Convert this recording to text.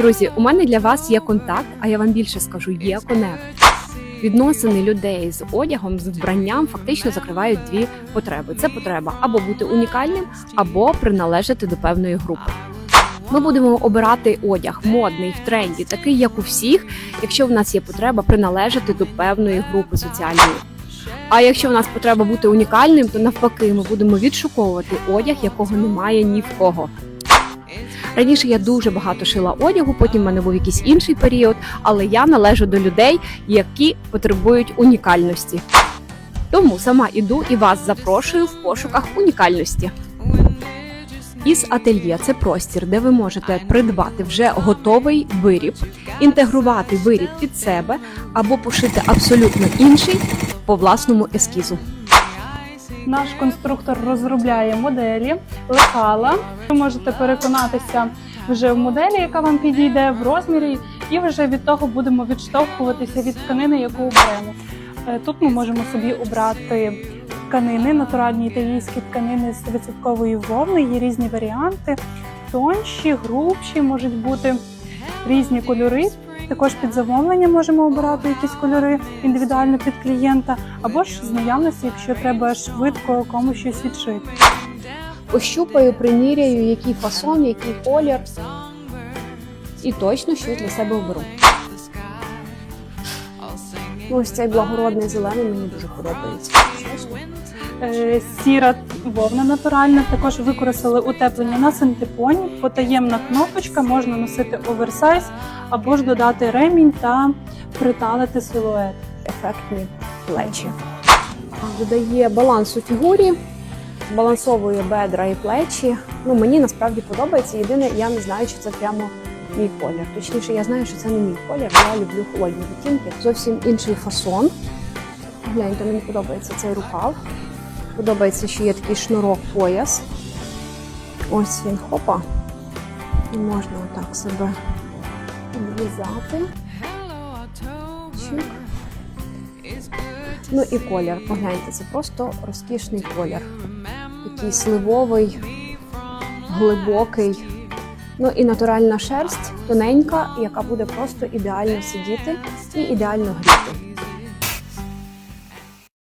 Друзі, у мене для вас є контакт, а я вам більше скажу, є конект. Відносини людей з одягом, з вбранням фактично закривають дві потреби: це потреба або бути унікальним, або приналежати до певної групи. Ми будемо обирати одяг модний в тренді, такий як у всіх, якщо в нас є потреба приналежати до певної групи соціальної. А якщо в нас потреба бути унікальним, то навпаки, ми будемо відшуковувати одяг, якого немає ні в кого. Раніше я дуже багато шила одягу, потім в мене був якийсь інший період, але я належу до людей, які потребують унікальності. Тому сама іду і вас запрошую в пошуках унікальності. Із ательє це простір, де ви можете придбати вже готовий виріб, інтегрувати виріб під себе або пошити абсолютно інший по власному ескізу. Наш конструктор розробляє моделі, лекала. Ви можете переконатися вже в моделі, яка вам підійде, в розмірі, і вже від того будемо відштовхуватися від тканини, яку оберемо. Е, Тут ми можемо собі обрати тканини, натуральні італійські тканини з 100% вовни. Є різні варіанти, тонші, грубші, можуть бути різні кольори. Також під замовлення можемо обирати якісь кольори індивідуально під клієнта, або ж з наявності, якщо треба швидко комусь щось відшити. Ощупаю, приміряю, який фасон, який колір. І точно щось для себе оберу. Ну, Ось цей благородний зелений мені дуже подобається. Е, Сіра вовна натуральна. Також використали утеплення на синтепоні. Потаємна кнопочка можна носити оверсайз або ж додати ремінь та приталити силует. Ефектні плечі. Додає баланс у фігурі, балансовує бедра і плечі. Ну, мені насправді подобається. Єдине, я не знаю, чи це прямо мій колір. Точніше, я знаю, що це не мій колір. Я люблю холодні відтінки. Зовсім інший фасон. Гляньте, мені подобається цей рукав. Подобається, що є такий шнурок пояс. Ось він хопа. І можна отак себе обв'язати. Чик. Ну і колір. Погляньте, це просто розкішний колір. Такий сливовий, глибокий. Ну і натуральна шерсть, тоненька, яка буде просто ідеально сидіти і ідеально гріти.